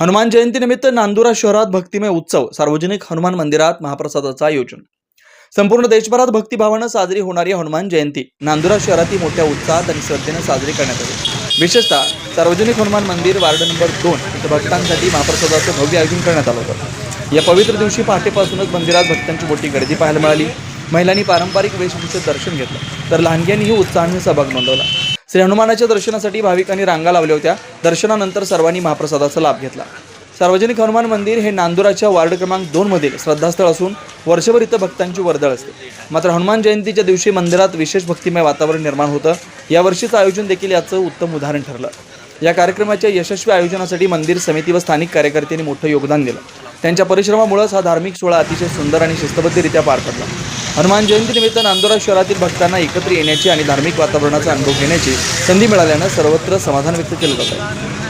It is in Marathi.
हनुमान जयंतीनिमित्त नांदुरा शहरात भक्तिमय उत्सव सार्वजनिक हनुमान मंदिरात महाप्रसादाचं आयोजन. संपूर्ण देशभरात भक्तिभावानं साजरी होणारी हनुमान जयंती नांदुरा शहरातही मोठ्या उत्साहात आणि श्रद्धेनं साजरी करण्यात आली. विशेषतः सार्वजनिक हनुमान मंदिर वार्ड नंबर दोन इथं भक्तांसाठी महाप्रसादाचं भव्य आयोजन करण्यात आलं होतं. या पवित्र दिवशी पहाटेपासूनच मंदिरात भक्तांची मोठी गर्दी पाहायला मिळाली. महिलांनी पारंपरिक वेशभूषेत दर्शन घेतलं. तर लहानग्यांनीही उत्साहाने सहभाग नोंदवला. श्री हनुमानाच्या दर्शनासाठी भाविकांनी रांगा लावल्या होत्या. दर्शनानंतर सर्वांनी महाप्रसादाचा लाभ घेतला. सार्वजनिक हनुमान मंदिर हे नांदुराच्या वार्ड क्रमांक दोनमधील श्रद्धास्थळ असून वर्षभर इथं भक्तांची वर्दळ असते. मात्र हनुमान जयंतीच्या दिवशी मंदिरात विशेष भक्तिमय वातावरण निर्माण होतं. यावर्षीचं आयोजन देखील याचं उत्तम उदाहरण ठरलं. या कार्यक्रमाच्या यशस्वी आयोजनासाठी मंदिर समिती व स्थानिक कार्यकर्त्यांनी मोठं योगदान दिलं. त्यांच्या परिश्रमामुळेच हा धार्मिक सोहळा अतिशय सुंदर आणि शिस्तबद्धरित्या पार पडला. हनुमान जयंतीनिमित्त नांदोरा शहरातील भक्तांना एकत्र येण्याची आणि धार्मिक वातावरणाचा अनुभव घेण्याची संधी मिळाल्यानं सर्वत्र समाधान व्यक्त केलं जात आहे.